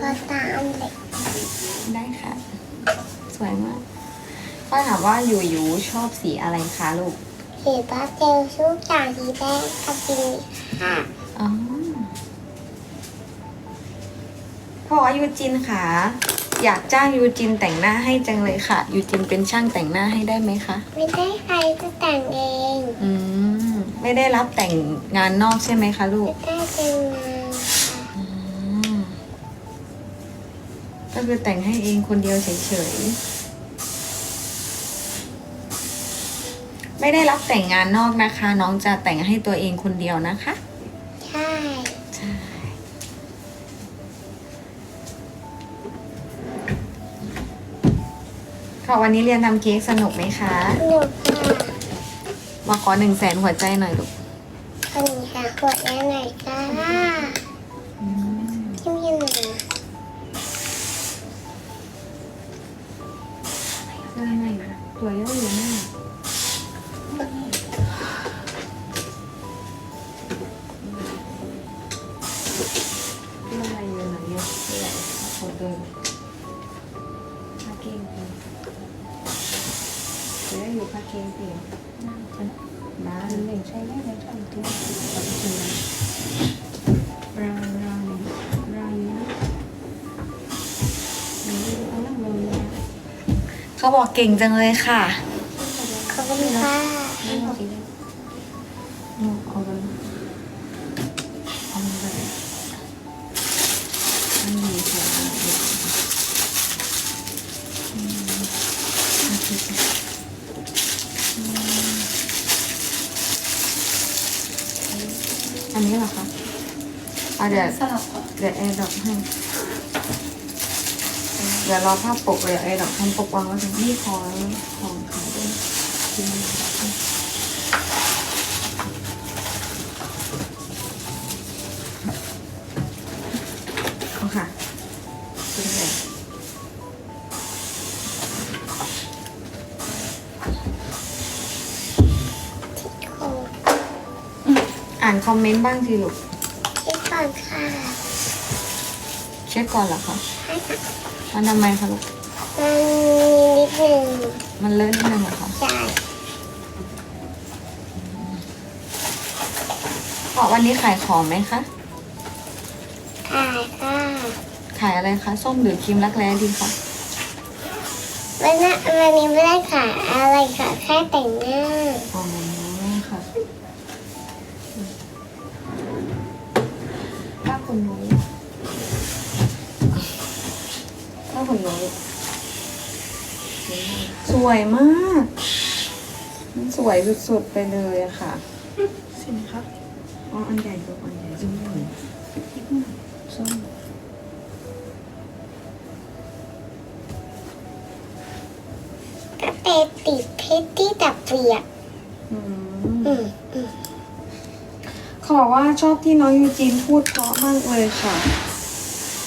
ก็ตามเลยได้ค่ะ สวยมากพ่อถามว่าอยู่ยูชอบสีอะไรคะลูกสีพาสเทลชุดจากสีแดงกับสีค่ะอ๋อพ่อว่ายูจินค่ะ อยากจ้างยูจินแต่งหน้าให้จังเลยค่ะยูจินเป็นช่างแต่งหน้าให้ได้ไหมคะไม่ได้ใครจะแต่งเอง อืมไม่ได้รับแต่งงานนอกใช่ไหมคะลูกไม่ได้เป็นงาน ก็คือแต่งให้เองคนเดียวเฉยๆ ไม่ได้รับแต่งงานนอกนะคะ น้องจะแต่งให้ตัวเองคนเดียวนะคะ ใช่ใช่ค่ะวันนี้เรียนทำเค้กสนุกไหมคะหนูค่ะมาขอหนึ่งแสนหัวใจหน่อยลูกคนนี้ค่ะขวดแล้วไหนค่ะ ตัวเเขาบอกเก่งจังเลยค่ะขอบคุณค่ะไม่เอาสีแดงเอากันเอาไปอันนี้ค่ะอืมโอเคอืมอันนี้เหรอคะเอาเดี๋ยวสลับก่อนเดี๋ยวแอร์ดรอปให้เดี๋ยวรอภาพปกเลยแอร์ดรอปทำปกวางไว้ตรงนี้ของของขายด้วยทิ้งเอาค่ะทิ้งเลยโอ้อ่านคอมเมนต์บ้างสิลูกที่ก่อนค่ะ เช็คก่อนเหรอคะให้ค่ะ มันทำไมคะลูก มันมีนิดหนึ่งมันเลอะนิดนึงเหรอคะใช่ขอวันนี้ขายของไหมคะ ขายค่ะขายอะไรคะ ส้มหรือครีมรักแร้ดีคะ วันนี้วันนี้ไม่ได้ขายอะไรค่ะ แค่แต่งหน้า อ๋อ ถ้าคุณรู้สวยมาก มันสวยสุดๆไปเลยอะค่ะสินครับอ๋ออันใหญ่กว่าอันใหญ่จริงๆส้มก็เตะติดเพชรที่ดับเปียกอืมอืมอืมเขาบอกว่าชอบที่น้องยูจีนพูดเพราะมากเลยค่ะ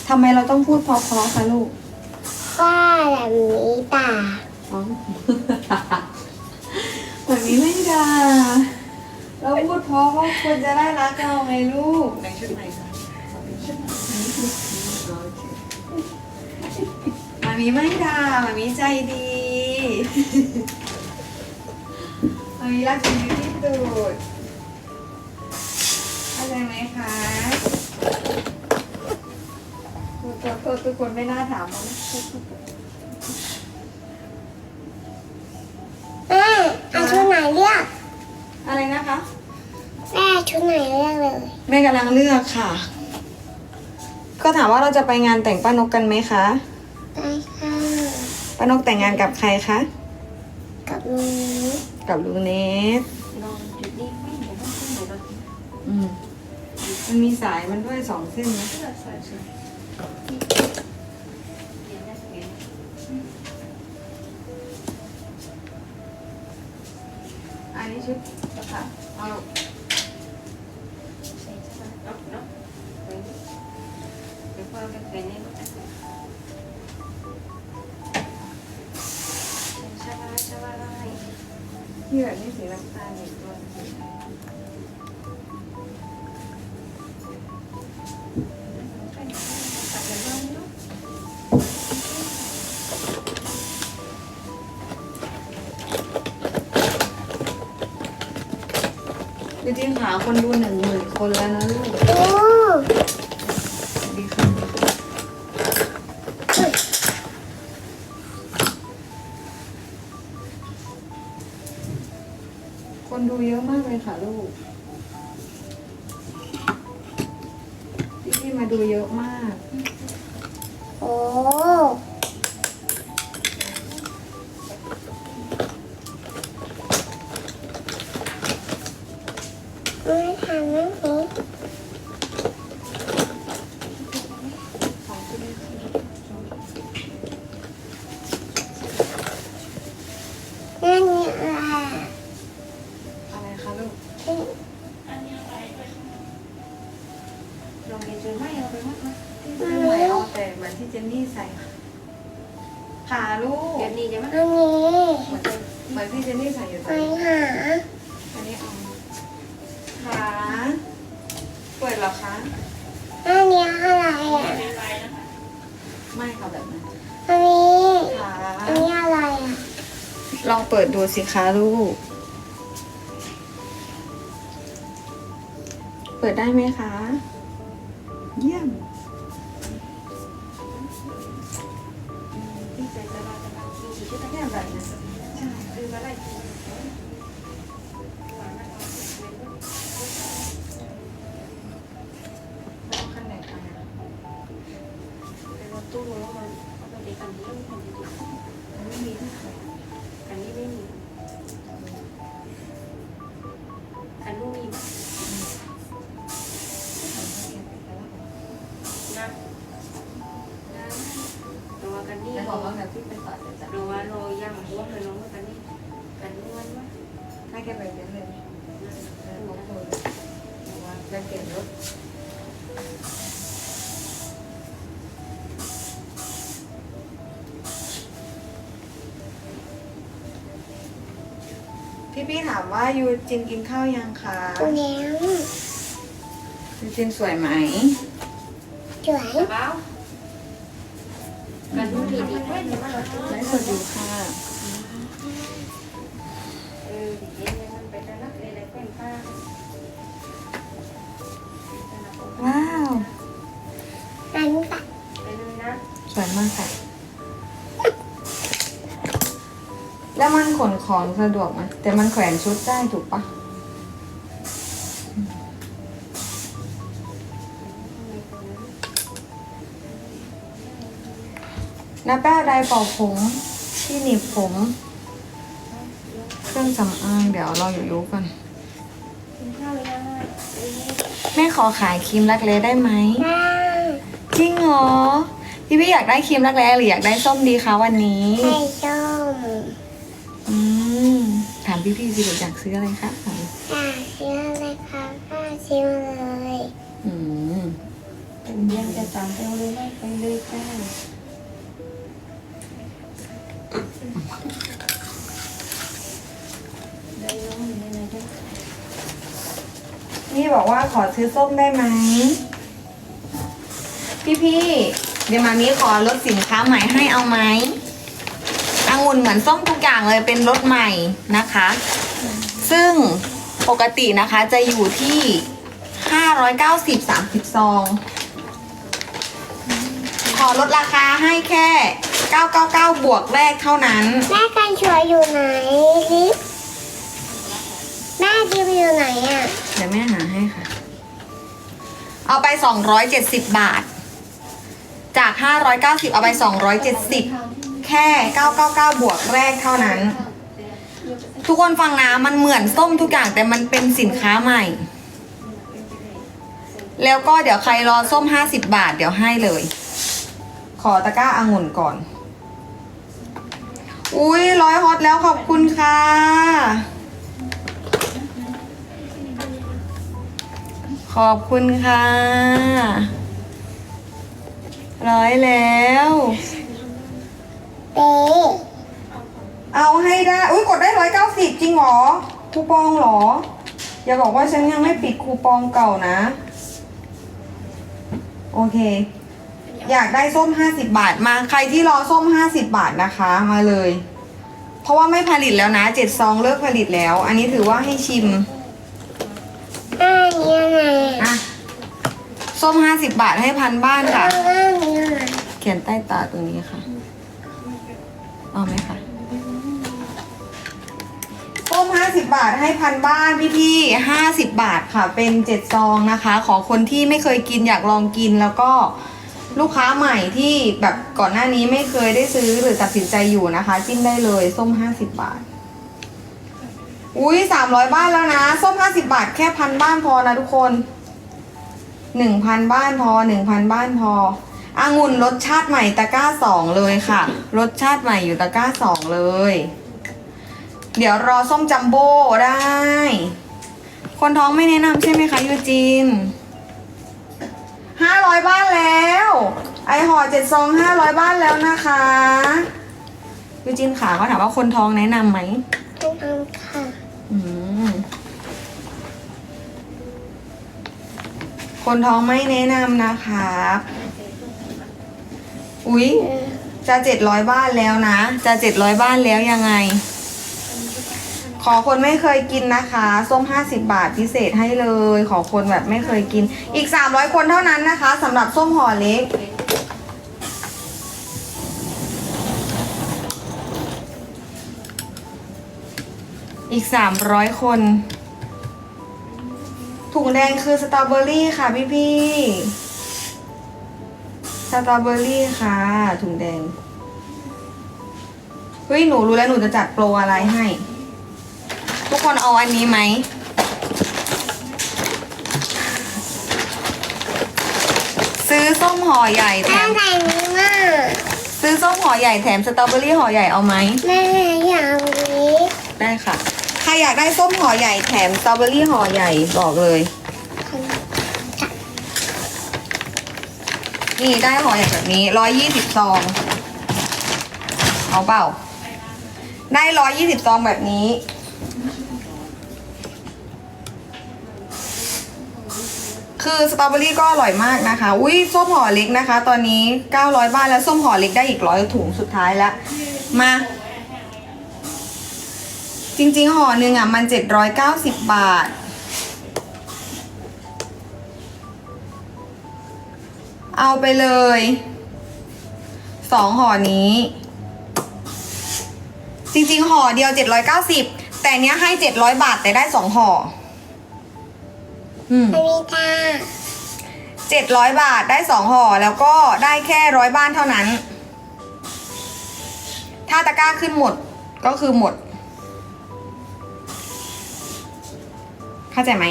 ทำไมเราต้องพูดเพราะๆคะลูก ว่าแบบนี้ตาอ๋อแบบนี้ไม่ได้เราพูดเพราะว่าคนจะได้รักเราไงลูกในชุดไหนคะมามีไม่ด่ามามีใจดีมามีรักจริงที่สุดเข้าใจไหมคะ ขอโทษทุกคนไม่น่าถามเขานะแม่เอาชุดไหนเลือกอะไรนะคะ แม่ชุดไหนเลือกเลยแม่กำลังเลือกค่ะ ก็ถามว่าเราจะไปงานแต่งป้านกกันไหมคะไปค่ะป้านกแต่งงานกับใครคะ กับนี้กับลุงเนสลองจุดนี้ไม่เดี๋ยวต้องขึ้นเดี๋ยวเราอืมมันมีสายมันด้วยสองเส้นนะเสื้อใส่ใส่เดี๋ยวนะเดี๋ย วอั ยูจินขาคนดูหนึ่งหมื่นคนแล้วนะลูกดูดีค่ะคนดูเยอะมากเลยค่ะลูก กเดี๋ยวนี้จะมั้ยอันนี้เหมือนเหมือนที่เจนนี่ใส่อยู่ตไปอนนี้หาอันนี้เอาขาเปิดเหรอคะอันนี้อะไรอะไม่ค่ะแบบนั้นอันนี้ขาอันนี้อะไรอะลองเปิดดูสิคะลูก เปิดได้ไหมคะ เยี่ยม จะเก็บรถพี่พี่ๆถามว่ายูจินกินข้าวยังคะแล้วยูจินสวยไหมสวยกระเป๋ากันนู้นดีดีแค่นี้ว่าเราไลฟ์สดอยู่ค่ะเออเย็นมันเป็นอะไรอะไรเป็นป้า ว้าวอันนี้ปะไปเลยนะสวยมากค่ะ แล้วมันขนของสะดวกไหมแต่มันแขวนชุดได้ถูกปะน้าแป้วไดร์เป่าผมที่หนีบผม เครื่องสำอางเดี๋ยวเราอยู่ยุกันกินข้าวเลยนะ แม่ขอขายครีมรักแร้ได้ไหมได้จริงเหรอพี่พี่อยากได้ครีมรักแร้หรืออยากได้ส้มดีคะวันนี้ไข่ส้มอืมถามพี่พี่ๆสิหนูอยากซื้ออะไรคะอยากซื้ออะไรคะก็ซื้อเลยอืมเป็นเยังจะตามเร็วเลยไม่ไปเลยจ้า นี่บอกว่าขอซื้อส้มได้ไหม พี่พี่เดี๋ยวมามีขอลดสินค้าใหม่ให้เอาไหมองุ่นเหมือนส้มทุกอย่างเลยเป็นรสใหม่นะคะ ซึ่งปกตินะคะจะอยู่ที่ 590 30ซอง ขอลดราคาให้แค่ 999 บวกแรกเท่านั้น แม่กันช่วอยู่ไหนลิฟแม่ดิวอยู่ไหนอะ เดี๋ยวแม่หาให้ค่ะ เอาไป 270 บาท จาก 590 เอาไป 270 แค่ 999 บวกแรกเท่านั้น ทุกคนฟังนะมันเหมือนส้มทุกอย่างแต่มันเป็นสินค้าใหม่ แล้วก็เดี๋ยวใครรอส้ม 50 บาท เดี๋ยวให้เลย ขอตะกร้าอางุ่นก่อน อุ้ยร้อยฮอตแล้วขอบคุณค่ะ ขอบคุณค่ะ ร้อยแล้ว เป๊เอาให้ได้ อุ้ยกดได้ร้อยเก้าสิบจริงเหรอ คูปองเหรอ อย่าบอกว่าฉันยังไม่ปิดคูปองเก่านะ โอเค อยากได้ส้มห้าสิบบาทมาใครที่รอส้มห้าสิบบาทนะคะมาเลย เพราะว่าไม่ผลิตแล้วนะเจ็ดซองเลิกผลิตแล้ว อันนี้ถือว่าให้ชิมฟ นี้อะไรอะส้มห้าสิบบาทให้พันบ้านค่ะข้างล่างนี้อะไรเขียนใต้ตาตรงนี้ค่ะ เอาไหมคะส้มห้าสิบบาทให้พันบ้านพี่พี่ห้าสิบบาทค่ะ เป็นเจ็ดซองนะคะ ของคนที่ไม่เคยกินอยากลองกินแล้วก็ลูกค้าใหม่ที่แบบก่อนหน้านี้ไม่เคยได้ซื้อหรือตัดสินใจอยู่นะคะ จิ้มได้เลยส้มห้าสิบบาท อุ้ยสามร้อยบ้านแล้วนะส้มห้าสิบาทแค่พันบ้านพอนะทุกคนหนึ่งพันบ้านพอหนึ่งพันบ้านพอองุ่นรสชาติใหม่ตะกร้าสองเลยค่ะ รสชาติใหม่อยู่ตะกร้าสองเลย เดี๋ยวรอส้มจัมโบ้ได้ คนท้องไม่แนะนำใช่ไหมคะยูจินห้าร้อยบ้านแล้ว ไอห่อเจ็ดซองห้าร้อยบ้านแล้วนะคะยูจินขาเขาถามว่าคนท้องแนะนำไหมต้องทำค่ะ อืม คนท้องไม่แนะนำนะครับอุ๊ย จะเจ็ดร้อยบ้านแล้วนะ จะเจ็ดร้อยบ้านแล้วยังไง ขอคนไม่เคยกินนะคะ ส้มห้าสิบบาทพิเศษให้เลย ขอคนแบบไม่เคยกิน อีกสามร้อยคนเท่านั้นนะคะสำหรับส้มห่อเล็ก อีกสามร้อยคน ถุงแดงคือสตรอเบอรี่ค่ะพี่พี่ๆสตรอเบอรี่ค่ะ ถุงแดงเฮ้ยหนูรู้แล้วหนูจะจัดโปรอะไรให้ ทุกคนเอาอันนี้ไหมซื้อส้มห่อใหญ่แถแม่มใส่นี้มากซื้อส้มห่อใหญ่แถมสตรอเบอรี่ห่อใหญ่เอาไหมแม่อยากเอานี้ได้ค่ะใคร อยากได้ส้มห่อใหญ่แถมสตรอเบอรี่ห่อใหญ่บอกเลย นี่ได้ห่อใหญ่แบบนี้ร้อยยี่สิบซองเอาเปล่า ได้ร้อยยี่สิบซองแบบนี้ คือสตรอเบอรี่ก็อร่อยมากนะคะ อุ้ยส้มห่อเล็กนะคะ ตอนนี้900บ้านแล้วส้มห่อเล็กได้อีกร้อยถุงสุดท้ายแล้วมา จริง ๆ ห่อหนึ่งอะมัน 790 บาท เอาไปเลยสองห่อนี้ จริง ๆ ห่อเดียว 790 แต่เนี้ยให้ 700 บาทแต่ได้สองห่ออืมมันมีตาเจ็ดร้อยบาทได้สองห่อแล้วก็ได้แค่ร้อยบ้านเท่านั้น ถ้าตะกร้าขึ้นหมดก็คือหมด เข้าใจไหม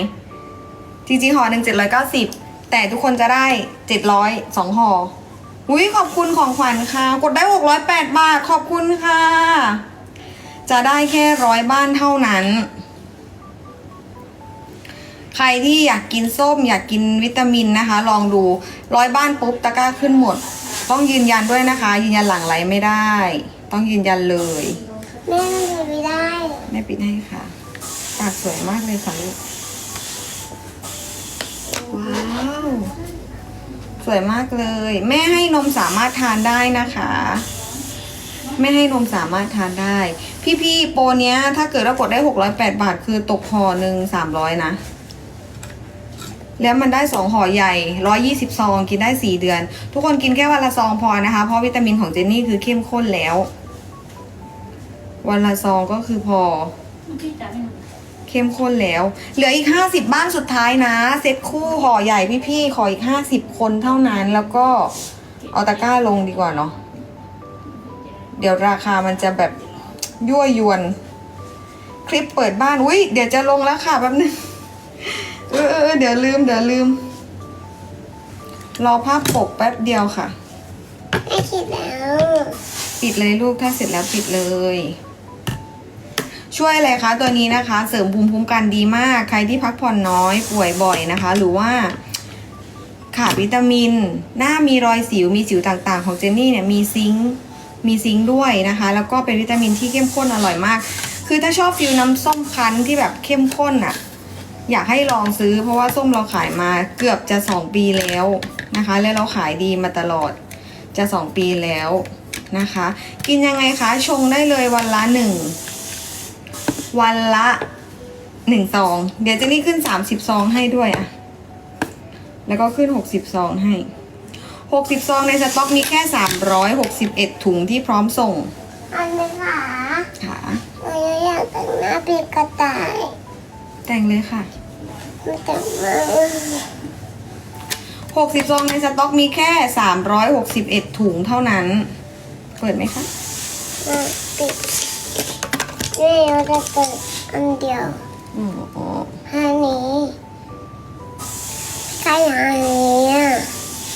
จริงๆห่อหนึ่งเจ็ดร้อยเก้าสิบแต่ทุกคนจะได้เจ็ดร้อยสองห่ออุ้ยขอบคุณของขวัญค่ะ กดได้หกร้อยแปดบาท ขอบคุณค่ะ จะได้แค่ร้อยบ้านเท่านั้น ใครที่อยากกินส้มอยากกินวิตามินนะคะ ลองดูร้อยบ้านปุ๊บตะกร้าขึ้นหมด ต้องยืนยันด้วยนะคะ ยืนยันหลังไลฟ์ไม่ได้ ต้องยืนยันเลยแม่มันดูไม่ได้ แม่ปิดให้ค่ะปากสวยมากเลยค่ะลูก ว้าว สวยมากเลย แม่ให้นมสามารถทานได้นะคะ แม่ให้นมสามารถทานได้ พี่ๆโปรเนี้ย ถ้าเกิดเรากดได้608บาท คือตกห่อหนึ่ง300นะ แล้วมันได้สองห่อใหญ่120ซองกินได้4เดือน ทุกคนกินแค่วันละซองพอนะคะ เพราะวิตามินของเจนนี่คือเข้มข้นแล้ว วันละซองก็คือพอ เข้มข้นแล้ว เหลืออีก 50 บ้านสุดท้ายนะ เซ็ตคู่ห่อใหญ่พี่ๆ ขออีก 50 คนเท่านั้นแล้วก็เอาตะกร้าลงดีกว่าเนาะเดี๋ยวราคามันจะแบบยั่วยวน คลิปเปิดบ้านอุ้ยเดี๋ยวจะลงแล้วค่ะแป๊บนึงเออเออเออเดี๋ยวลืมเดี๋ยวลืม รอภาพปกแป๊บเดียวค่ะแม่คิดแล้ว ปิดเลยลูกถ้าเสร็จแล้วปิดเลย ช่วยอะไรคะตัวนี้นะคะ เสริมภูมิคุ้มกันดีมาก ใครที่พักผ่อนน้อยป่วยบ่อยนะคะ หรือว่าขาดวิตามิน หน้ามีรอยสิวมีสิวต่างๆ ของเจนนี่เนี่ยมีซิงค์มีซิงค์ด้วยนะคะ แล้วก็เป็นวิตามินที่เข้มข้นอร่อยมาก คือถ้าชอบฟิลน้ำส้มคั้นที่แบบเข้มข้นอะ่ะอยากให้ลองซื้อเพราะว่าส้มเราขายมาเกือบจะสองปีแล้วนะคะ แล้วเราขายดีมาตลอดจะสองปีแล้วนะคะ กินยังไงคะชงได้เลยวันละหนึ่ง วันละหนึ่งซอง เดี๋ยวเจนนี่ขึ้นสามสิบซองให้ด้วยอะแล้วก็ขึ้นหกสิบซองให้หกสิบซองในสต็อกมีแค่สามร้อยหกสิบเอ็ดถุงที่พร้อมส่ง อันนี้ค่ะค่ะหนูอยากแต่งหน้าเป็นกระต่าย แต่งเลยค่ะมันแต่งมาหกสิบซองในสต็อกมีแค่สามร้อยหกสิบเอ็ดถุงเท่านั้น เปิดไหมคะมาปิด นี่เราจะเปิดอันเดียวอ๋ออันนี้ใครอันนี้อะ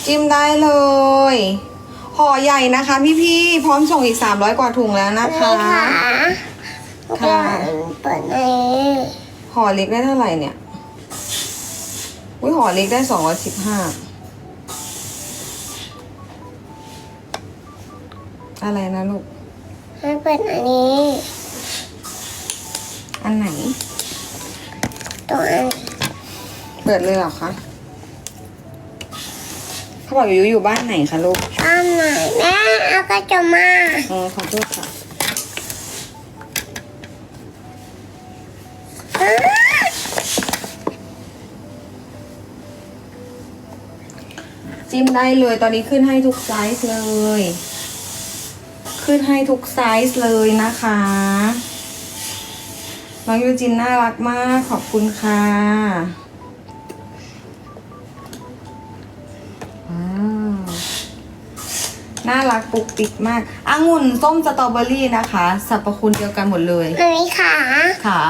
จิ้มได้เลยห่อใหญ่นะคะ พี่ๆพร้อมส่งอีก 300 กว่าถุงแล้วนะคะนี่ค่ะค่ะ เปิดในห่อเล็กได้เท่าไหร่เนี่ยอุ้ยห่อเล็กได้สองร้อยสิบห้าอะไรนะลูกให้เปิดอันนี้ อันไหน ตัวอันเปิดเลยเหรอคะเขาบอกอยู่อยู่บ้านไหนคะลูกอันไหนแม่เอากระจกมาอ๋อขอโทษค่ะอ้าจิ้มได้เลยตอนนี้ขึ้นให้ทุกไซส์เลย ขึ้นให้ทุกไซส์เลยนะคะ น้องยูจินน่ารักมาก ขอบคุณค่ะว้าวน่ารักปุกปิกมากองุ่นส้มสตรอเบอรี่นะคะสรรพคุณเดียวกันหมดเลยอันนี้ค่ะค่ะ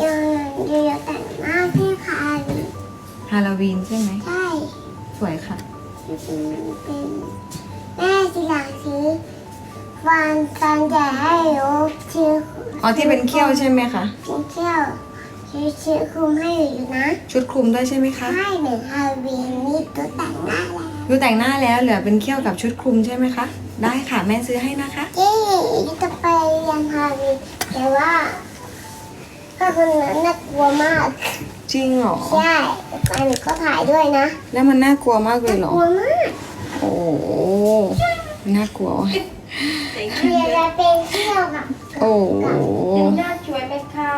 เดี๋ยวเดี๋ยวแต่งหน้าพี่ค่ะฮาโลวีนใช่ไหมใช่สวยค่ะเป็นแม่ทีหลังซื้อฟันฟันจะให้ลูกชื่อ อ๋อที่เป็นเขี้ยวใช่ไหมคะ เป็นเที่ยวชื่อชื่อคุมให้อยู่นะ ชุดคลุมด้วยใช่ไหมคะให้หนึ่งฮาโลวีนนี่ตัวแต่งหน้าแล้วดูแต่งหน้าแล้วเหลือเป็นเขี้ยวกับชุดคลุมใช่ไหมคะ ได้ค่ะแม่ซื้อให้นะคะเย้จะไปเรียนฮาโลวีนแต่ว่าถ้าคนนั้นน่ากลัวมาก จริงเหรอ ใช่อันนี้ก็ถ่ายด้วยนะ แล้วมันน่ากลัวมากเลยเหรน่าอกลัวมาก โอ้โหน่ากลัวว่ะเรียนจะเป็นเที่ยวกับ โอ้โหหน้าช่วยไหมคะ